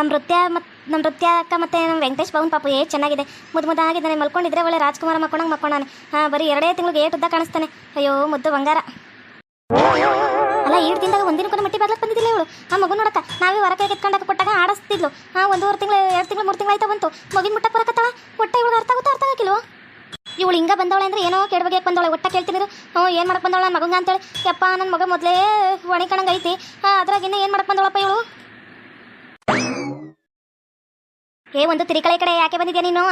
ನಮ್ಮ ನೃತ್ಯ ಮತ್ತು ನಮ್ಮ ನೃತ್ಯ ಅಕ್ಕ ಮತ್ತು ನಮ್ಮ ವೆಂಕಟೇಶ್ ಭವನ್ ಪಾಪ ಏ ಚೆನ್ನಾಗಿದೆ. ಮುದ್ದು ಮುದ್ದಾಗಿದ್ದಾನೆ ಮಲ್ಕೊಂಡಿದ್ರೆ ಒಳ್ಳೆ ರಾಜ್ಕುಮಾರ ಮಕ್ಕೊಂಡಂಗೆ ಮಕ್ಕೊಂಡಾನೆ ಹಾಂ, ಬರೀ ಎರಡೇ ತಿಂಗಳಿಗೆ ಏಟ್ ಉದ್ದ ಕಾಣಿಸ್ತಾನೆ. ಅಯ್ಯೋ, ಮುದ್ದು ಬಂಗಾರ. ಅಲ್ಲ ಎರಡು ದಿನದಾಗ ಒಂದಿನ ಕೂಡ ಮಟ್ಟಿ ಬಾಗ್ಲಕ್ಕೆ ಬಂದಿದ್ದಿಲ್ಲ ಇವಳು. ಆ ಮಗು ನೋಡಕ್ಕ, ನಾವೇ ಹೊರಗೆ ಎತ್ಕೊಂಡಾಗ ಕೊಟ್ಟಾಗ ಆಡಿಸ್ತಿದ್ಲು. ಹಾಂ ಒಂದೂವರೆ ತಿಂಗಳು, ಎರಡು ತಿಂಗಳು, ಮೂರು ತಿಂಗಳು ಆಯ್ತಾ ಬಂತು. ಮಗಿನ ಮುಟ್ಟ ಬರಕತ್ತಾಳ ಒಟ್ಟ ಇವಳು ಅರ್ಥ ಆಗುತ್ತಾ ಅರ್ಥ ಆಗಿಲ್ವ? ಇವಳು ಹಿಂಗೆ ಬಂದವಳೆ ಅಂದ್ರೆ ಏನೋ ಕೆಡಬಗೆ ಬಂದವಳೆ. ಒಟ್ಟ ಕೇಳ್ತಿದ್ರು ಹ್ಞೂ, ಏನು ಮಾಡಕ್ಕೆ ಬಂದವಳ ನನ್ನ ಮಗಂಗ ಅಂತೇಳಿ ಯಪ್ಪ ನನ್ನ ಮಗ ಮೊದಲೇ ಒಣಿಕಣಂಗೆ ಐತಿ. ಹಾಂ, ಅದ್ರಾಗಿನ್ನ ಏನು ಮಾಡಕ್ಕೆ ಬಂದವಳಪ್ಪ ಇವಳು? ಏ, ಒಂದು ತಿರಿಕಳೆ ಕಡೆ ಯಾಕೆ ಬಂದಿದ್ಯಾ ನೀನು?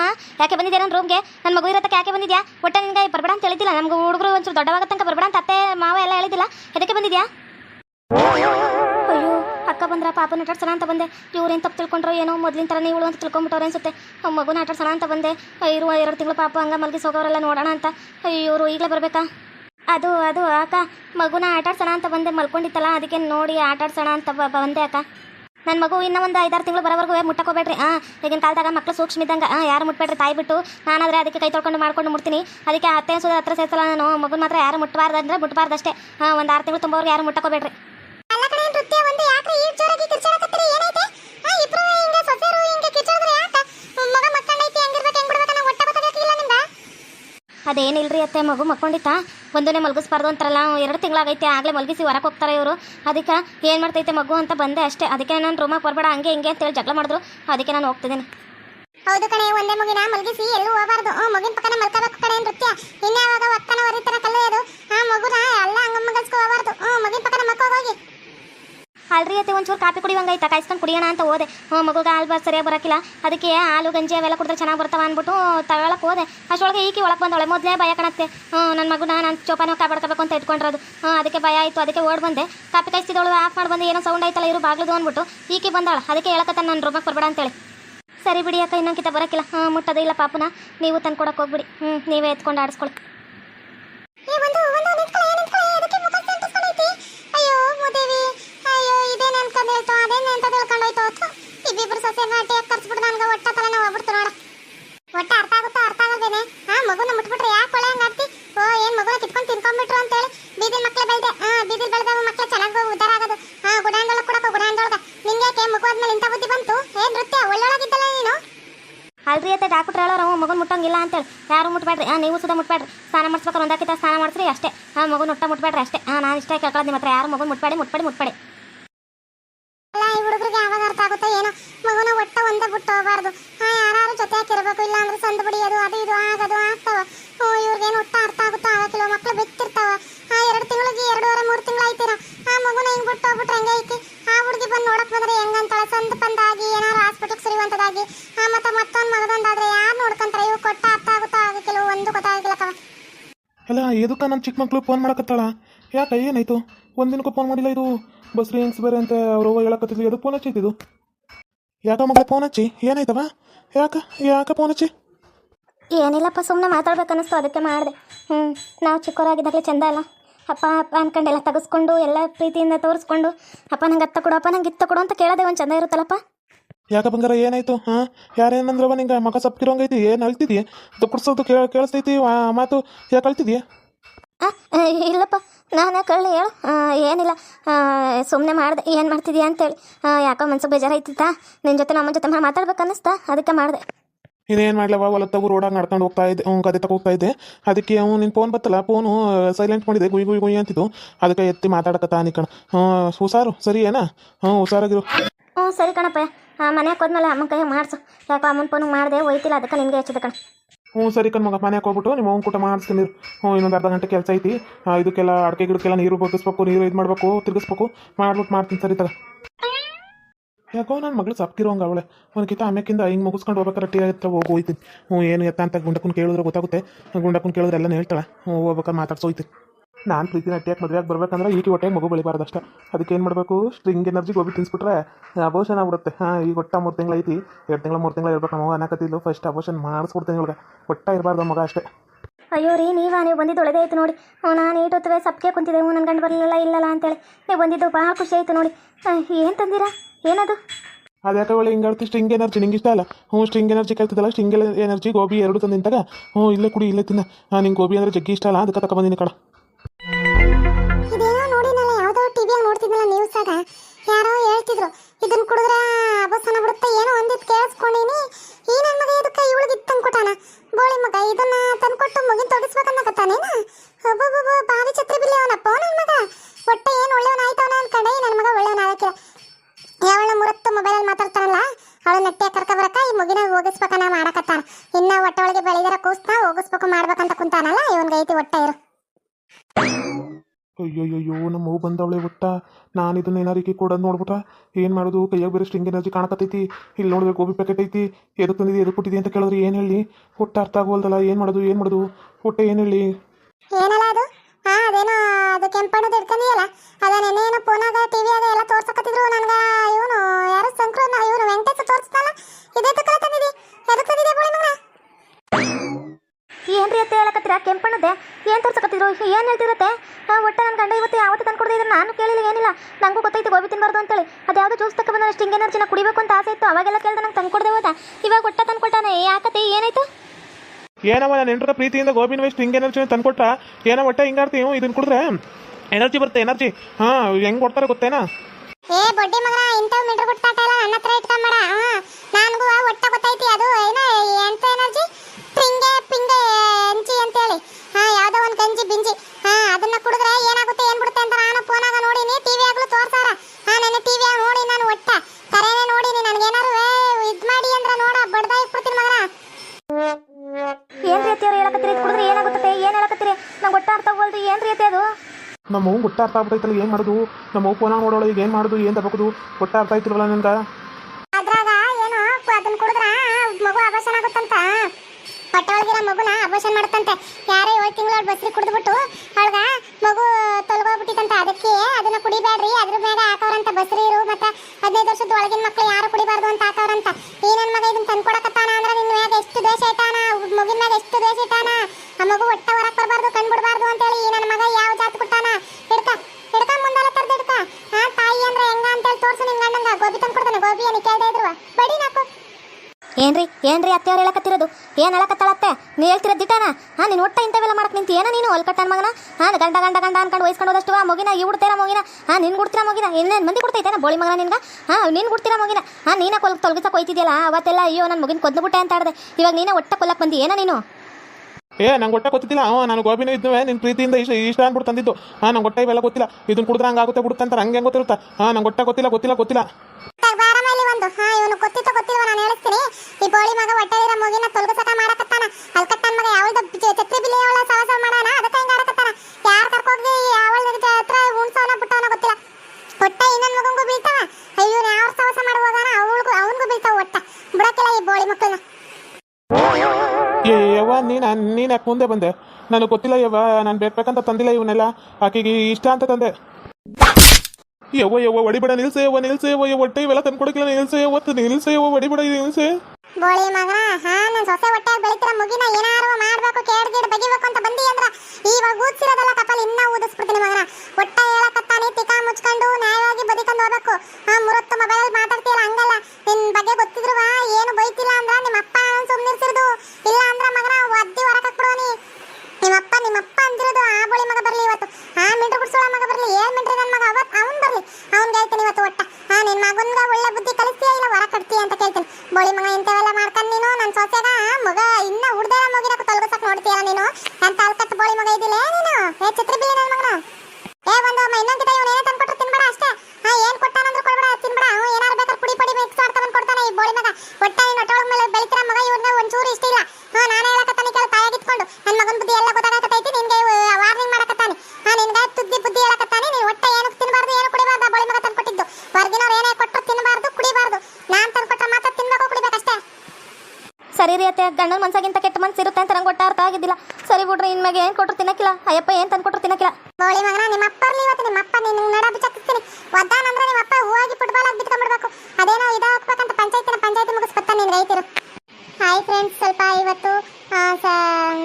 ಯಾಕೆ ಬಂದಿದ್ಯಾ ನನ್ನ ರೂಮ್ಗೆ ನನ್ನ ಮಗು ಇರತ್ತಕ್ಕೆ ಯಾಕೆ ಬಂದಿದ್ಯಾ? ಒಟ್ಟೆ ನಿನ್ಗೆ ಬರಬೇಡ ಅಂತ ಹೇಳಿದ್ದಿಲ್ಲ. ನಮ್ಗೆ ಹುಡುಗರು ಒಂಚೂರು ದೊಡ್ಡವಾಗ ತನಕ ಬರಬೇಡ ಅಂತ ಅತ್ತೆ, ಮಾವ ಎಲ್ಲ ಹೇಳಿದ್ದಿಲ್ಲ. ಎದಕ್ಕೆ ಬಂದಿದ್ಯಾ? ಅಯ್ಯೋ, ಅಕ್ಕ ಬಂದ್ರ ಪಾಪ ನಟಾಡ್ಸೋಣ ಅಂತ ಬಂದೆ. ಇವ್ರೇನು ತಪ್ಪು ತಿಳ್ಕೊಂಡ್ರು ಏನೋ ಮೊದಲಿನ ಥರನೇ ಇವಳು ಅಂತ ತಿಳ್ಕೊಂಬಿಟ್ಟವ್ರೆ ಅನ್ಸುತ್ತೆ. ಮಗುನ ಆಟಾಡ್ಸೋಣ ಅಂತ ಬಂದೆ. ಇರುವ ಎರಡು ತಿಂಗಳು ಪಾಪ ಹಂಗ ಮಲ್ಗಿಸಿ ಹೋಗೋರೆಲ್ಲ ನೋಡೋಣ ಅಂತ. ಇವರು ಈಗಲೇ ಬರಬೇಕಾ? ಅದು ಅದು, ಅಕ್ಕ, ಮಗುನ ಆಟಾಡ್ಸೋಣ ಅಂತ ಬಂದೆ, ಮಲ್ಕೊಂಡಿತ್ತಲ್ಲ, ಅದಕ್ಕೆ ನೋಡಿ ಆಟಾಡ್ಸೋಣ ಅಂತ ಬಂದೆ, ಅಕ್ಕ. ನನ್ನ ಮಗು ಇನ್ನೂ ಒಂದು ಐದಾರು ತಿಂಗಳು ಬರೋವರೆಗೂ ಮುಟ್ಟಕೋಬೇಡ್ರಿ ಹಾಂ ಈಗಿನ ಕಾಲದಾಗ ಮಕ್ಕಳು ಸೂಕ್ಷ್ಮ ಇದ್ದಂಗೆ ಹಾಂ ಯಾರು ಮುಟ್ಬೇಡ್ರಿ ತಾಯಿ ಬಿಟ್ಟು. ನಾನಾದರೆ ಅದಕ್ಕೆ ಕೈ ತೊಳ್ಕೊಂಡು ಮಾಡ್ಕೊಂಡು ಮುಡ್ತೀನಿ ಅದಕ್ಕೆ ಅತ್ತೆ ಸುದ ಹತ್ರ ಸೇರ್ಸಲ್ಲ ನಾನು. ಮಗುನ ಮಾತ್ರ ಯಾರು ಮುಟ್ಟಬಾರ್ದು ಅಂದ್ರೆ ಮುಟ್ಟಬಾರ್ದಷ್ಟೇ ಹಾಂ ಒಂದು ಆರು ತಿಂಗಳು ತುಂಬವ್ರಿಗೆ ಯಾರು ಮುಟ್ಟಕೋಬೇಡ್ರಿ ಅದೇನಿಲ್ಲರಿ ಅದೇನಿಲ್ರಿ ಅತ್ತೆ ಮಗು ಮಕ್ಕೊಂಡಿತ್ತಾ? ಒಂದನೇ ಮಲಗಿಸ್ಬಾರ್ದು ಅಂತಾರಲ್ಲ, ಎರಡು ತಿಂಗಳಾಗೈತೆ, ಆಗಲೇ ಮಲಗಿಸಿ ಹೊರಕ್ಕೆ ಹೋಗ್ತಾರೆ ಇವರು. ಅದಕ್ಕೆ ಏನು ಮಾಡ್ತೈತೆ ಮಗು ಅಂತ ಬಂದೆ ಅಷ್ಟೇ. ಅದಕ್ಕೆ ನಾನು ರೂಮಾಗ ಬರಬೇಡ ಹಂಗೆ ಹಿಂಗೆ ಅಂತೇಳಿ ಜಗಳ ಮಾಡಿದ್ರು. ಅದಕ್ಕೆ ನಾನು ಹೋಗ್ತಿದ್ದೀನಿ. ಹೌದು ಕಣೆ, ಒಂದೇ ಮಗಿನ ಮಲಗಿಸಿ ಎಲ್ಲೂ ಹೋಗಬಾರ್ದು. ಮಗಿನ ಪಕ್ಕನ ಮಲ್ಕೋಬೇಕು ಕಣೆ ನೃತ್ಯ. ಇನ್ಯಾವಾಗ ಒತ್ತನ ಹೊರಿತರ ಕಲ್ಲೆಯೋದು ಆ ಮಗುನ ಎಲ್ಲ ಹಂಗ ಹೋಗಬಾರ್ದು. ಹ್ಞೂ ಮಗಿನ ಪಕ್ಕನೆ ಮಕ್ಕೋ ಹೋಗಿ. ಅಲ್ರಿ ಅತ್ತೆ, ಒಂಚೂರು ಕಾಪಿ ಕುಡಿಯೋಂಗೈತ ಕಾಯಿಸ್ಕೊಂಡು ಕುಡಿಯೋಣ ಅಂತ ಹೋದೆ. ಹ್ಞೂ ಮಗುಗೆ ಹಾಲು ಬರ್ ಸರಿಯಾಗಿ ಬರೋಕ್ಕಿಲ್ಲ ಅದಕ್ಕೆ ಹಾಲು, ಗಂಜಿ ಅವೆಲ್ಲ ಕುಡಿದ್ರೆ ಚೆನ್ನಾಗಿ ಬರ್ತಾವ ಅಂದ್ಬಿಟ್ಟು ತಗೊಳಕ್ಕೆ ಹೋದೆ. ಅಷ್ಟೊಳಗೆ ಈಕಿ ಒಳಗೆ ಬಂದವಳೆ. ಮೊದಲೇ ಭಯ ಕಾಣತ್ತೆ. ಹ್ಞೂ ನನ್ನ ಮಗುನ ನಾನು ಚೋಪಾನ ಕಾಪಾಡ್ಕೋಬೇಕು ಅಂತ ಇಟ್ಕೊಂಡಿರೋದು. ಹ್ಞೂ ಅದಕ್ಕೆ ಭಯ ಆಯಿತು. ಅದಕ್ಕೆ ಓಡ್ ಬಂದೆ. ಕಾಪಿ ಕಾಯಿಸ್ತಿದ್ದವಳು ಆಫ್ ಮಾಡಿ ಬಂದು ಏನೋ ಸೌಂಡ್ ಆಯ್ತಲ್ಲ, ಇರು, ಬಾಗ್ಲದು ಅಂದ್ಬಿಟ್ಟು ಈಕೆ ಬಂದಾಳ. ಅದಕ್ಕೆ ಹೇಳಕತ್ತ ನಾನು ರೂಮಕ್ಕೆ ಬರಬೇಡ ಅಂತೇಳಿ. ಸರಿ ಬಿಡಿ ಅಕ್ಕ ಇನ್ನೊಂದ್ಕಿತ ಬರೋಕ್ಕಿಲ್ಲ ಹ್ಞೂ ಮುಟ್ಟೋದು ಇಲ್ಲ ಪಾಪನ. ನೀವು ತಂದು ಕೊಡೋಕೆ ಹೋಗ್ಬಿಡಿ. ಹ್ಞೂ ನೀವೇ ಎತ್ಕೊಂಡು ಆಡಿಸ್ಕೊಳ್ಳಿ ಸೊಸೆ ಗಾಟಿ ಕರ್ಸ್ಬಿಟ್ಟು ನನ್ಗೆ ಒಟ್ಟ ತಲೆ ನಾವು ಹೋಗ್ಬಿಡ್ತು ನೋಡ. ಒಟ್ಟ ಅರ್ಥ ಆಗುತ್ತೋ ಅರ್ಥ ಆಗಲ್ವೇನೆ? ಹಾ ಮಗುನ ಮುಟ್ಬಿಟ್ರೆ ಯಾಕೆ ಒಳ್ಳೆ ಹಂಗಾಡ್ತಿ ಓ ಏನ್ ಮಗುನ ಕಿತ್ಕೊಂಡು ತಿನ್ಕೊಂಡ್ಬಿಟ್ರು ಅಂತೇಳಿ ಬೀದಿಲ್ ಮಕ್ಳೆ ಬೆಳ್ದೆ. ಹಾ ಬೀದಿಲ್ ಬೆಳೆದವ ಮಕ್ಳೆ ಚೆನ್ನಾಗಿ ಉದ್ದಾರ ಆಗೋದು. ಹಾ ಗುಡಾಂಡೊಳಗೆ ಕೊಡಕ ಗುಡಾಂಡೊಳಗ ನಿಂಗೆ ಯಾಕೆ ಮಗು ಆದ್ಮೇಲೆ ಇಂಥ ಬುದ್ಧಿ ಬಂತು? ಏನ್ ನೃತ್ಯ ಒಳ್ಳೊಳಗಿದ್ದಲ್ಲ ನೀನು? ಅಲ್ರಿ ಅತ್ತೆ ಡಾಕ್ಟ್ರ್ ಹೇಳೋರು ಅವ ಮಗನ ಮುಟ್ಟಂಗಿಲ್ಲ ಅಂತೇಳಿ. ಯಾರು ಮುಟ್ಬೇಡ್ರಿ ಹಾಂ ನೀವು ಸುದ ಮುಟ್ಬೇಡ್ರಿ ಸ್ನಾನ ಮಾಡಿಸ್ಬೇಕಾರೆ ಒಂದಾಕಿತ ಸ್ನಾನ ಮಾಡಿಸ್ರಿ ಅಷ್ಟೇ. ಹಾಂ ಮಗು ಮುಟ್ಟ ಮುಟ್ಬೇಡ್ರಿ ಅಷ್ಟೇ. ಹಾ ನಾನು ಇಷ್ಟ ಕೇಳ್ಕೊಳ್ಳೋದು ನಿಮ್ಮ ಹತ್ರ. ಯಾರು ಮಗು ಮುಟ್ಬೇಡಿ ಮುಟ್ಬೇಡಿ ಮುಟ್ಬೇಡಿ. ಅಲ್ಲ ಈ ಹುಡುಗರಿಗೆ ಯಾವಾಗ ಅರ್ಥ ಆಗುತ್ತೋ ಏನೋ. ಹೋಗಬಾರ್ದು ಹಾ ಯಾರು ಜೊತೆ ಹಾಕಿರ್ಬೇಕು ಇಲ್ಲ ಅಂದ್ರೆ ಸಂದ್ ಬಿಡಿಯೋದು, ಅದು ಇದು, ಆಗದು, ಆಗ್ತಾವ? ಇವ್ರಿಗೇನು ಒಟ್ಟ ಅರ್ಥ ಆಗುತ್ತೋ ಆಗಕ್ಕಿಲ್ಲ ಮಕ್ಳು ಬಿತ್ತಿರ್ತಾವ ಆ ಎರಡು ತಿಂಗಳಿಗೆ ಎರಡೂವರೆ, ಮೂರು ತಿಂಗಳು ಐತಿರ ಆ ಮಗುನ ಹಿಂಗ್ ಬಿಟ್ಟು ಹೋಗ್ಬಿಟ್ರೆ ಹೆಂಗೆ ಐತಿ ಆ ಹುಡುಗಿ ಬಂದು ನೋಡಕ್ ಬಂದ್ರೆ ಹೆಂಗಂತಾಳ? ಸಂದ್ ಪಂದಾಗಿ ಏನಾರು ಹಾಸ್ಪಿಟಲ್ಗೆ ಸರಿವಂತದಾಗಿ ಆ, ಮತ್ತೆ ಮತ್ತೊಂದು ಮಗದೊಂದಾದ್ರೆ ಯಾರು ನೋಡ್ಕೊಂತಾರೆ? ಇವು ಕೊಟ್ಟ ಅರ್ಥ ಆಗುತ್ತೋ ಆಗಕ್ಕಿಲ್ಲ ಒಂದು ಗೊತ್ತಾಗಿಲ್ಲ ಕವ ಅಲ್ಲ, ಎದಕ್ಕ ನನ್ನ ಚಿಕ್ಕ ಮಕ್ಳು ಫೋನ್ ಮಾಡಕತ್ತಾಳ? ಯಾಕೆ, ಏನಾಯ್ತು? ಒಂದಿನಕ್ಕೂ ಫೋನ್ ಮಾಡಿಲ್ಲ ಇದು? ಬಸ್ ಹೆಂಗ್ಸ್ ಬೇರೆ ಅಂತ ಅವ್ರವ್ವ ಹೇಳಕತ್ತಿದ್ಲು ಅದಕ್ಕೆ ಫೋನ್ ಹಚ್ಚಿದ್ದು ಯಾಕ ಮಗಳ ಫೋನ್ ಹಚ್ಚಿ? ಏನಾಯ್ತವ ಯಾಕ? ಯಾಕ ಫೋನ್ ಹಚ್ಚಿ? ಏನಿಲ್ಲಪ್ಪ ಸುಮ್ಮನೆ ಮಾತಾಡ್ಬೇಕನ್ನಿಸ್ತು ಅದಕ್ಕೆ ಮಾಡಿದೆ. ಹ್ಞೂ ನಾವು ಚಿಕ್ಕವರಾಗಿದ್ದಾಗಲೇ ಚಂದ ಅಲ್ಲ. ಅಪ್ಪ ಅಪ್ಪ ಅನ್ಕೊಂಡು ಎಲ್ಲ ತೆಗೆಸ್ಕೊಂಡು ಎಲ್ಲ ಪ್ರೀತಿಯಿಂದ ತೋರಿಸ್ಕೊಂಡು ಅಪ್ಪ ನಂಗೆ ಅತ್ತ ಕೊಡು ಅಪ್ಪ ನಂಗೆ ಇತ್ತ ಕೊಡು ಅಂತ ಕೇಳೋದೇ ಒಂದು ಚಂದ ಇರುತ್ತಲ್ಲಪ್ಪ. ಯಾಕ ಬಂಗಾರ ಏನಾಯ್ತು ಹಾಂ? ಯಾರೇನಂದ್ರವ ನಿಂಗೆ ಮಗ ಸಪ್ಕಿರೋಂಗೈತಿ ಏನು ಅಳ್ತಿದ್ಯಾ ಕುಡ್ಸೋದು ಕೇಳ ಕೇಳಿಸ್ತೈತಿ ಮಾತು ಯಾಕೆ ಅಳ್ತಿದ್ಯೆ ಇಲ್ಲಪ್ಪ ನಾನು ಕಳ್ಳಿ ಹೇಳು? ಏನಿಲ್ಲ. ಸುಮ್ಮನೆ ಮಾಡಿದೆ. ಏನು ಮಾಡ್ತಿದ್ಯಾ ಅಂತೇಳಿ. ಯಾಕೋ ಮನ್ಸಿಗೆ ಬೇಜಾರಾಯ್ತಿತ್ತಾ? ನಿನ್ನ ಜೊತೆ ನಮ್ಮ ಜೊತೆ ಮಾತಾಡ್ಬೇಕು ಅನ್ನಿಸ್ತಾ? ಅದಕ್ಕೆ ಮಾಡಿದೆ. ಇನ್ನೇನು ಮಾಡ್ಲವ ಹೊಲ ತಗು ರೋಡಾಗ ನಡ್ಕೊಂಡು ಹೋಗ್ತಾ ಇದ್ದೆ. ಅವ್ನು ಕದೆ ಹೋಗ್ತಾ ಇದ್ದೆ. ಅದಕ್ಕೆ ಅವ್ನು ನಿನ್ನ ಫೋನ್ ಬತ್ತಲ್ಲ? ಫೋನು ಸೈಲೆಂಟ್ ಮಾಡಿದೆ. ಗುಯ್ ಗುಯ್ ಗುಯ್ ಅಂತಿದ್ದು. ಅದಕ್ಕೆ ಎತ್ತಿ ಮಾತಾಡಕತ್ತ ನಿಕಣ ಹ್ಞೂ ಹುಷಾರು? ಸರಿ ಏನಾ? ಹ್ಞೂ ಹುಷಾರಾಗಿರು. ಹ್ಞೂ ಸರಿ ಕಣಪ್ಪ ಮನೆಗೆ ಹೋದ್ಮೇಲೆ ಅಮ್ಮ ಕೈ ಮಾಡಿಸು. ಯಾಕೋ ಅಮ್ಮನ ಫೋನ್ ಮಾಡಿದೆ ಹೋಯ್ತಿಲ್ಲ. ಅದಕ್ಕೆ ನಿನಗೆ ಹೆಚ್ಚಿದೆ ಕಣ. ಹ್ಞೂ ಸರಿ ಕಣ್ ಮಗ ಮನೆಗೆ ಹೋಗ್ಬಿಟ್ಟು ನಿಮ್ಮ ಅವ್ನ ಕೂಟ ಮಾಡಿಸ್ತೀನಿ ಹ್ಞೂ, ಇನ್ನೊಂದು ಅರ್ಧ ಗಂಟೆ ಕೆಲಸ ಐತಿ. ಇದಕ್ಕೆಲ್ಲ ಅಡಿಕೆ ಗಿಡಕ್ಕೆಲ್ಲ ನೀರು ಬಗ್ಗಿಸ್ಬೇಕು ನೀರು ಇದು ಮಾಡಬೇಕು, ತಿರುಗಿಸ್ಬೇಕು. ಮಾಡ್ಬಿಟ್ಟು ಮಾಡ್ತೀನಿ ಸರಿ ತಗ. ಯಾಕೋ ನನ್ನ ಮಗಳು ಸಪ್ಕಿರೋಂಗ ಅವಳೆ. ಒಂದ್ಕಿತ ಆಮ್ಯಾಕಿಂದ ಹಿಂಗೆ ಮುಗಿಸ್ಕೊಂಡು ಹೋಗ್ಬೇಕಾರೆ ಟೀ ಹತ್ರ ಹೋಗಿ ಹೋಯ್ತೀನಿ ಹ್ಞೂ, ಏನು ಎತ್ತ ಅಂತ ಗುಂಡಕ್ಕನ್ ಕೇಳಿದ್ರೆ ಗೊತ್ತಾಗುತ್ತೆ. ಗುಂಡಕ್ಕನ್ ಕೇಳಿದ್ರೆ ಎಲ್ಲ ಹೇಳ್ತಾಳೆ. ಹ್ಞೂ, ಹೋಗ್ಬೇಕಾದ್ರೆ ಮಾತಾಡ್ಸೋಯ್ತು. ನಾನು ಪ್ರೀತಿನ ಅಟ್ಯಾಕ್ ಮದುವೆಯಾಗಿ ಬರಬೇಕಂದ್ರೆ ಈಟಿ ಹೊಟ್ಟೆಗೆ ಮಗು ಬೆಳಿಬಾರ್ದು ಅಷ್ಟೇ ಅದಕ್ಕೆ ಏನು ಮಾಡಬೇಕು? ಸ್ಟ್ರಿಂಗ್ ಎನರ್ಜಿ ಗೋಬಿ ತಿನ್ಸ್ಬಿಟ್ರೆ ಅಬೋಷನ್ ಆಗ್ಬಿಡುತ್ತೆ. ಹಾಂ ಈಗ ಒಟ್ಟ ಮೂರು ತಿಂಗಳು ಐತಿ. ಎರಡು ತಿಂಗಳು ಮೂರು ತಿಂಗಳು ಇರ್ಬೇಕು ನಮ್ಮ ಅನ್ನಕತ್ತಿದ್ದು ಫಸ್ಟ್ ಅಬೋಷನ್ ಮಾಡಿಸ್ಬಿಡ್ತೀನಿ ಇವಾಗ ಒಟ್ಟ ಇರಬಾರ್ದು ಮಗ ಅಷ್ಟೇ. ಅಯ್ಯೋ ರೀ ನೀವಾ ನೀವು ಬಂದಿದ್ದು ಒಳಗೆ ಆಯ್ತು ನೋಡಿ. ನಾನು ಈಟೊತ್ತವೆ ಸಪ್ಕೆ ಕುಂತಿದ್ದೆ. ಹ್ಞೂ ನನ್ನ ಗಂಡು ಬರಲಿಲ್ಲ ಇಲ್ಲಲ್ಲ ಅಂತೇಳಿ. ನೀವು ಬಂದಿದ್ದು ಭಾಳ ಖುಷಿ ಆಯಿತು ನೋಡಿ. ಏನು ತಂದಿರಾ? ಏನದು? ಅದ್ಯಾಕೆ ಒಳ್ಳೆ ಹಿಂಗೆ ಹೇಳ್ತಿ ಸ್ಟ್ರಿಂಗ್ ಎನರ್ಜಿ ನಿಂಗೆ ಇಷ್ಟ ಅಲ್ಲ? ಹ್ಞೂ ಸ್ಟ್ರಿಂಗ್ ಎನರ್ಜಿ ಕಲ್ತಿದ್ದಲ್ಲ ಸ್ಟ್ರಿಂಗ್ ಎನರ್ಜಿ ಗೋಬಿ ಎರಡು ತಂದಿಂತಾಗ ಹ್ಞೂ ಇಲ್ಲೇ ಕುಡಿ ಇಲ್ಲೇ ತಿನ್ನ. ನಿಂಗೆ ಗೋಬಿ ಅಂದರೆ ಜಗ್ಗಿ ಇಷ್ಟ ಅಲ್ಲ ಅದಕ್ಕೆ ತಗೊಂಬಂದಿನಿ ಕಡ ಬಟ್ಟೆ ಕರ್ಕ ಬರಕ ಈ ಮಗಿನ ಹೋಗಿಸ್ಬೇಕ ನಾ ಮಾಡಕತ್ತಾನ. ಇನ್ನ ಒಟ್ಟ ಒಳಗೆ ಬೆಳೆದರ ಕೂಸ್ತಾ ಹೋಗಿಸ್ಬೇಕು ಮಾಡ್ಬೇಕಂತ ಕುಂತಾನಲ್ಲ? ಇವನ್ ಗೈತಿ ಒಟ್ಟ ಇರು. ಅಯ್ಯಯ್ಯೋ ನಮ್ಮ ಮಗು ಬಂದವಳೆ ಒಟ್ಟ. ನಾನು ಇದನ್ನ ಏನಾರಿಕೆ ಕೊಡೋದು ನೋಡ್ಬಿಟ್ಟ ಏನ್ ಮಾಡೋದು? ಕೈಯಾಗ ಬೇರೆ ಸ್ಟಿಂಗ್ ಎನರ್ಜಿ ಕಾಣಕತ್ತೈತಿ? ಇಲ್ಲಿ ನೋಡ್ಬೇಕು ಗೋಬಿ ಪ್ಯಾಕೆಟ್ ಐತಿ. ಎದಕ್ಕೆ ತಂದಿದೆ ಎದಕ್ಕೆ ಕೊಟ್ಟಿದೆ ಅಂತ ಕೇಳಿದ್ರೆ ಏನ್ ಹೇಳಿ? ಹುಟ್ಟ ಅರ್ಥ ಆಗೋಲ್ದಲ್ಲ ಏನ್ ಮಾಡೋದು ಏನ್ ಮಾಡೋದು? ಹುಟ್ಟ ಏನ್ ಹೇಳಿ? ಏನಲ್ಲ ಅದು? ಅದು ಕೆಂಪಣ್ಣದು ಏನೋ ಅದ ನೆನ್ನೆನೋ ಫೋನಾಗ ಟಿವಿಯಾಗ ಎಲ್ಲ ತೋರ್ಸಕತ್ತಿದ್ರು ನನ್ಗ, ಇವನು ಯಾರು ಸಂಕ್ರನ ಇವನು ವೆಂಕಟೇಶ ತೋರಿಸ್ತಾನ ಇದೇ ತಕ್ಕ ತಂದಿದಿ? ಎದಕ್ಕೆ ತಂದಿದೆ ಬಿಡಿ ಮಗ ಏನ್ರಿ ಅಂತ ಹೇಳಕತ್ತೀರ? ಕೆಂಪಣ್ಣದೆ ಏನು ತೋರ್ಸಕತ್ತಿದ್ರು? ಏನು ಹೇಳ್ತಿರತ್ತೆ? ಒಟ್ಟೆ ನನ್ನ ಗಂಡ ಇವತ್ತು ಯಾವತ್ತು ತಂದು ಕೊಡದಿದ್ರೆ ನಾನು ಕೇಳಿಲ್ಲ, ಏನಿಲ್ಲ. ನಂಗೂ ಗೊತ್ತೈತೆ, ಗೋಬಿ ತಿನ್ಬಾರ್ದು ಅಂತೇಳಿ. ಅದು ಯಾವುದೋ ಜ್ಯೂಸ್ ತಕ ಬಂದ ಸ್ಟಿಂಗ್ ಎನರ್ಜಿನ ಕುಡಿಬೇಕು ಅಂತ ಆಸೆ ಇತ್ತು. ಅವಾಗೆಲ್ಲ ಕೇಳ್ದೆ ನಂಗೆ ತಂದು ಕೊಡದೆ ಹೋದ ಇವಾಗ ಒಟ್ಟ ತಂದು ಕೊಟ್ಟಾನೆ. ಯಾಕತ್ತೆ, ಏನಾಯ್ತು? ಏನವ ನಾನು ಎಂಟ್ರ ಪ್ರೀತಿಯಿಂದ ಗೋಬಿನ ವೇಸ್ಟ್ ಹಿಂಗೆ ಎನರ್ಜಿ ತಂದ್ಕೊಟ್ರ, ಏನೋ ಒಟ್ಟೆ ಹಿಂಗಾರ್ತಿ ಇದನ್ನ ಕುಡಿದ್ರೆ ಎನರ್ಜಿ ಬರುತ್ತೆ ಎನರ್ಜಿ ಹಾಂ, ಹೆಂಗ್ ಕೊಡ್ತಾರೆ ಗೊತ್ತೇನಾ? ಏ ಬೊಡ್ಡಿ ಮಗ ಇಂಥವ್ ಮಿಂಡ್ರು ಗುಟ್ಟಾಟ ಎಲ್ಲ ನನ್ನ ಹತ್ರ ಹಾ, ನನಗೂ ಒಟ್ಟ ಗೊತ್ತೈತಿ, ಅದು ಏನ ಎಂತ ಎನರ್ಜಿ ಪಿಂಗೆ ಪಿಂಗೆ ಎಂಜಿ ಅಂತೇಳಿ. ಹಾ, ಯಾವ್ದೋ ಒಂದು ಗಂಜಿ, ಬಿಂಜಿ. ಹಾ, ಅದನ್ನ ಕುಡಿದ್ರೆ ಏನಾಗುತ್ತೆ, ಏನ್ ಬಿಡುತ್ತೆ ಅಂತ ನಾನು ಫೋನಾಗ ನೋಡಿನಿ ಟಿವಿಯಾಗ್ಲೂ ತೋರ್ಸಾರ. ಹಾ, ನನ್ನ ಟಿವಿ ನೋಡಿ ನಾನು ಒಟ್ಟ ಕರೆನೇ ನೋಡಿನಿ ನನಗೇನಾರು ಇದ್ ಮಾಡಿ ಅಂದ್ರ ನೋಡ ಬಡ್ದ ನಮ್ಮ ಮಗು ಗೊತ್ತ ಅರ್ಥ ಆಗ್ಬಿಟ್ಟೈತಲ್ಲ ಏನು ಮಾಡುದು? ನಮ್ಮ ಮಗು ಫೋನಾಗ ನೋಡೋಳು, ಈಗ ಏನು ಮಾಡುದು? ಏನು ತಗೋದು ಗುಟ್ಟ ಅರ್ಥ ಆಯ್ತಿಲ್ವಲ್ಲ ನಿನ್ಗೆ? ಅದನ್ನ ಮಗು ಆಗುತ್ತಂತ. ಮಾಡುತ್ತಂತೆ. ಯಾರೇ ಏಳು ತಿಂಗಳ ಬಸ್ರಿ ಕುಡಿದ್ಬಿಟ್ಟು ಅವಳಗ ಮಗು ತೊಲಗೋಗ್ಬಿಟ್ಟಿತ್ತಂತ ಅದಕ್ಕೆ ಅದನ್ನ ಕುಡಿಬೇಡ್ರಿ ಅದ್ರ ಮ್ಯಾಗ ಹಾಕವ್ರಂತ ಬಸ್ರೀರು ಮತ್ತೆ ಹದಿನೈದು ವರ್ಷದ ಒಳಗಿನ ಮಕ್ಳು ಯಾರು ಕುಡಿಬಾರ್ದು ಅಂತ ಹಾಕವ್ರಂತ ಈ ನನ್ನ ಮಗ ಇದನ್ನ ತಂದ್ಕೊಡಕತ್ತಾನ ಅಂದ್ರೆ ನಿನ್ನ ಮ್ಯಾಗ ಎಷ್ಟು ದ್ವೇಷ ಇಟ್ಟಾನ ಮಗುನ ಮ್ಯಾಗ ಎಷ್ಟು ದ್ವೇಷ ಇಟ್ಟಾನ ಆ ಮಗು ಒಟ್ಟ ಹೊರಕ್ ಬರಬಾರ್ದು ಕಣ್ ಬಿಡಬಾರ್ದು ಅಂತೇಳಿ ಈ ನನ್ನ ಮಗ ಯಾವ ಜಾತ್ ಕೊಟ್ಟಾನ ಹಿಡ್ಕ ಹಿಡ್ಕ ಮುಂದಲ್ಲ ತರ್ದ ಹಿಡ್ಕ ಆ ತಾಯಿ ಅಂದ್ರೆ ಹೆಂಗ ಅಂತೇಳಿ ತೋರ್ಸು ನಿನ್ ಗಂಡಂಗ ಗೋಬಿ ತಂದು ಕೊಡ್ತಾನೆ ಗೋಬಿ ಅನಿ ಕೇಳ್ದೆ ಇದ್ರು ಬಡಿ ನಾಕು ಏನ್ರಿ ಏನ್ರಿ ಅತ್ತೆ ಅವ್ರು ಹೇಳಕತ್ತಿರೋದು? ಏನು ಹೇಳಕತ್ತಾಳತ್ತೆ ನೀ ಹೇಳ್ತಿರೋ ದಿಟಾನ ಹಾ, ನೀನು ಒಟ್ಟ ಇಂಥವೆಲ್ಲ ಮಾಡಕ್ ನಿಂತು ಏನೋ ನೀನು ಹೊಲ್ಕಟ್ಟನ ಮಗನ? ಹಾ ಗಂಡ ಗಂಡ ಗಂಡ ಅನ್ಕೊಂಡು ವಯಸ್ಕೊಂಡು ಹೋದಷ್ಟು, ಆ ಮಗಿನ, ಈ ಉಡ್ತೀರ ಮಗಿನ, ಹಾ, ನಿನ್ ಗುಡ್ತೀರ ಮಗಿನ, ಇನ್ನೇನು ಮಂದಿ ಕೊಡ್ತೈತೆ ಬೋಳಿ ಮಗನ ನಿನ್ಗೆ? ಹಾ, ನೀನು ಗುಡ್ತೀರ ಮಗಿನ. ಹಾ, ನೀನ ಕೊಲ್ ತೊಲಗಿಸಕ್ಕೆ ಹೋಯ್ತಿದ್ಯಲ್ಲ, ಅವತ್ತೆಲ್ಲ ಅಯ್ಯೋ ನನ್ನ ಮಗಿನ ಕೊದ್ದುಬಿಟ್ಟೆ ಅಂತ ಆಡ್ದೆ. ಇವಾಗ ನೀನ ಒಟ್ಟ ಕೊಲ್ಲಕ್ಕೆ ಬಂದಿ, ಏನೋ ನೀನು? ಏ, ನಂಗೆ ಒಟ್ಟ ಗೊತ್ತಿಲ್ಲ ಅವ ನಾನು ಗೋಬಿನ ಇದ್ದುವೆ ನಿನ್ನ ಪ್ರೀತಿಯಿಂದ ಇಷ್ಟ ಇಷ್ಟ ಅಂದ್ಬಿಟ್ಟು ತಂದಿದ್ದು. ಹಾ, ನಂಗೆ ಒಟ್ಟ ಇವೆಲ್ಲ ಗೊತ್ತಿಲ್ಲ. ಇದನ್ನ ಕುಡಿದ್ರೆ ಹಂಗೆ ಆಗುತ್ತೆ ಬಿಡುತ್ತೆ ಅಂತ ಹೆಂಗೆ ಗೊತ್ತಿರುತ್ತಾ? ಹಾಂ, ನಂಗೆ ಒಟ್ಟ ಗೊತ್ತಿಲ್ಲ ಗೊತ್ತಿಲ್ಲ ಗೊತ್ತಿಲ್ಲ. ಇಲ್ಲಿ ಒಂದು, ಹಾ, ಇವನು ಗೊತ್ತಿತ್ತು ಗೊತ್ತಿಲ್ವ ನಾನು ಹೇಳಿಸ್ತೀನಿ. ಈ ಬೋಳಿ ಮಗ ಹೊಟ್ಟೆಲಿರೋ ಮಗಿನ ತೊಲಗಸಕ ಮಾಡಕತ್ತಾನ. ಅಲ್ಕಟ್ಟನ್ ಮಗ ಯಾವ್ದು ಛತ್ರಿ ಬಿಲಿ ಅವಳ ಸವಸ ಮಾಡಾನ? ಅದಕ್ಕೆ ಹಿಂಗ ಆಡಕತ್ತಾನ? ಯಾರ ಕರ್ಕೋಗಿ ಅವಳ ಹತ್ರ ಉಣ್ಸವನ ಬಿಟ್ಟವನ ಗೊತ್ತಿಲ್ಲ. ಒಟ್ಟ ಇನ್ನೊಂದ್ ಮಗಂಗೂ ಬೀಳ್ತಾವ? ಅಯ್ಯೋ ಯಾವ ಸವಸ ಹೋಗಾನ ಅವಳಿಗೂ ಅವನಿಗೂ ಬೀಳ್ತಾವ ಒಟ್ಟ. ಬಿಡಕ್ಕಿಲ್ಲ ಈ ಬೋಳಿ ಮಕ್ಕಳನ್ನ ಏ ಯವ್ವ ನೀನು ನೀನು ಯಾಕೆ ಮುಂದೆ ಬಂದೆ? ನನಗೆ ಗೊತ್ತಿಲ್ಲ ಯವ್ವ ನಾನು ಬೇಕಂತ ತಂದಿಲ್ಲ ಇವನ್ನೆಲ್ಲ. ಆಕೆಗೆ ಇಷ್ಟ ಅಂತ ತಂದೆ. ಯವ್ವ ಯವ್ವ ಹೊಡಿಬೇಡ ನಿಲ್ಸೆ, ಯವ್ವ ನಿಲ್ಸೆ, ಯವ್ವ ಯವ್ವ ಹೊಟ್ಟೆ ಇವೆಲ್ಲ ತಂದು ಕೊಡಕ್ಕಿಲ್ಲ ನಿಲ್ಸೆ, ಯವ್ವ ನಿಲ್ಸೆ, ಯವ್ವ ಹೊಡಿಬೇಡ ನಿಲ್ಸೆ. ಬೋಳಿ ಮಗನ, ಹಾ, ನನ್ ಸೊಸೆ ಹೊಟ್ಟೆಯಾಗ ಬೆಳಿತಿರ, ಮುಗಿನ ಏನಾರು ಮಾಡ್ಬೇಕು, ಕೇಡ್ ಗಿಡ್ ಬಗಿಬೇಕು ಅಂತ ಬಂದಿ ಅಂದ್ರ ಇವಾಗ ಊದ್ಸಿರೋದಲ್ಲ ಕಪಲ್ ಇನ್ನ ಊದಿಸ್ಬಿಡ್ತೀನಿ ಮಗನ. ಹೊಟ್ಟೆ ಹೇಳಕತ್ತಾನೆ, ತಿಕಾ ಮುಚ್ಕೊಂಡು, ನ್ಯಾಯವಾಗಿ ಬದಿಕೊಂಡು ಹೋಗ್ಬೇಕು. ಒಳ್ಳೆ ಬುದ್ಧಿ ಕಲಿಸ್ತೀಯ ಇಲ್ಲ ಹೊರ ಕಟ್ತೀಯ ಅಂತ ಕೇಳ್ತೀನಿ. ಬೋಳಿ ಮಗ ಇಂಥವೆಲ್ಲ ಮಾಡ್ಕೊಂಡ್ ನೀನು? ನನ್ನ ಸೊಸೆಗ? ಮಗ ಇನ್ನ ಹುಡ್ದೇರ ಮಗಿನ ತೊಲಗಸಕ್ ನೋಡ್ತೀಯಲ್ಲ ನೀನು? ನನ್ನ ಅಲ್ಕಟ್ ಬೋಳಿ ಮಗ ಇದಿಲ್ಲ ನೀನು? ಏ ಚಿತ್ರ ಬಿಲ್ಲಿ ನನ್ ಮಗನ? ಏ, ಒಂದು ಅಮ್ಮ, ಇನ್ನೊಂದು ಗಿಡ ಇವನೇ ತಂದು ತಂದ್ಕೊಟ್ರು ತಿನ್ಬೇಡ ಅಷ್ಟೇ. ಹಾ, ಏನ್ ಕೊಟ್ಟಾನಂದ್ರೆ ಕೊಡ್ಬೇಡ, ತಿನ್ಬೇಡ. ಅವ್ನು ಏನಾರು ಬೇಕಾದ್ರೆ ಪುಡಿ ಪುಡಿ ಮಿಕ್ಸ್ ಮಾಡ್ತಾ ಬಂದು ಕೊಡ್ತಾನೆ ಈ ಬೋಳಿ ಮಗ. ಒಟ್ಟ ನೀನು ಮೇಲೆ ಬೆಳಿತಿರ ಮಗ? ಇವ್ರನ್ನ ಒಂಚೂರು ಇಷ್ಟ ಇಲ್ಲ. ಹಾ ನಾನೇ ಹೇಳಕತ್ತಾನೆ ಕೇಳ ತಾಯಾಗಿತ್ಕೊಂಡು ನನ್ ಮಗನ್ ಬುದ್ಧಿ ಎಲ್ಲ ಗೊತ್ತಾಗತ್ತೈತಿ ನಿನ್ಗೆ ವಾರ್ನಿಂಗ್ ಮಾಡಕತ್ತಾನೆ ಹಾ ನಿನ್ಗೆ ತುದ್ದಿ ಬುದ್ಧಿ ಹೇಳಕತ್ತಾನೆ ನೀನ್ ಒಟ್ಟ ಏನು ತಿನ್ಬಾರ್ದು ಏನು ಕುಡಿಬಾರ್ದು ಆ ಬೋಳಿ ಮಗ ತಂದ್ಕೊಟ್ಟಿದ್ದು ಹೊರಗಿನವ್ರು ಏನೇ ಕೊಟ್ಟರು ತಿನ್ಬಾರ್ದು ಕುಡಿಬಾರ್ದು ನಾನ್ ತಂದ್ಕೊಟ್ರೆ ಮಾತ್ರ ತಿನ್ಬೇಕು ಕುಡಿಬೇಕಷ್ಟೇ ಸರಿ ರೀ ಅತ್ತೆ ಗಂಡನ ಮನ್ಸಾಗಿಂತ ಕೆಟ್ಟ ಮನ್ಸು ಇರುತ್ತೆ ಅಂತ ನಂಗೆ ಒಟ್ಟ ಅರ್ಥ ಆಗಿದ್ದಿಲ್ಲ. ಸರಿ ಬಿಡ್ರಿ ನಿಮಗೆ ಏನು ಕೊಟ್ಟರು ತಿನ್ನಕ್ಕಿಲ್ಲ? ಅಯ್ಯಪ್ಪ, ಏನು ತಂದು ಕೊಟ್ಟರು ತಿನ್ನಕ್ಕಿಲ್ಲ? ಮೋಳಿ ಮಗನ, ನಿಮ್ಮ ಅಪ್ಪ ಇರ್ಲಿ ಇವತ್ತು, ನಿಮ್ಮ ಅಪ್ಪ ನಿನ್ನ ನಡ ಬಿಚ್ಚಾಕಿಸ್ತೀನಿ ಒದ್ದಾನಂದ್ರೆ ನಿಮ್ಮ ಅಪ್ಪ ಹೂವಾಗಿ ಫುಟ್ಬಾಲ್ ಆಗಿ ಬಿಟ್ಕೊಂಡ್ಬಿಡ್ಬೇಕು ಅದೇನೋ ಇದಾಗ್ಬೇಕಂತ ಪಂಚಾಯತಿನ ಪಂಚಾಯತಿ ಮುಗಿಸ್ಕೊತಾನೆ ನೀನು ರೈತರು. ಹಾಯ್ ಫ್ರೆಂಡ್ಸ್ ಸ್ವಲ್ಪ ಇವತ್ತು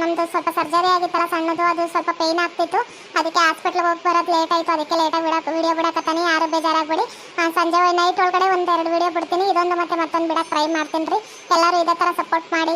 ನಮ್ದು ಸ್ವಲ್ಪ ಸರ್ಜರಿ ಆಗಿತ್ತಲ್ಲ, ಸಣ್ಣದು, ಅದು ಸ್ವಲ್ಪ ಪೇನ್ ಆಗ್ತಿತ್ತು. ಅದಕ್ಕೆ ಹಾಸ್ಪಿಟ್ಲ್ಗೆ ಹೋಗಿ ಬರೋದು ಲೇಟ್ ಆಯಿತು. ಅದಕ್ಕೆ ಲೇಟಾಗಿ ಬಿಡಕ್ಕೆ ವೀಡಿಯೋ ಬಿಡಕತ್ತಾನೆ. ಯಾರು ಬೇಜಾರಾಗ್ಬಿಡಿ. ಸಂಜೆ ನೈಟ್ ಒಳಗಡೆ ಒಂದೆರಡು ವಿಡಿಯೋ ಬಿಡ್ತೀನಿ. ಇದೊಂದು ಮತ್ತೆ ಮತ್ತೊಂದು ಬಿಡಕ್ಕೆ ಟ್ರೈ ಮಾಡ್ತೀನಿ ರೀ. ಎಲ್ಲರೂ ಇದೇ ಥರ ಸಪೋರ್ಟ್ ಮಾಡಿ.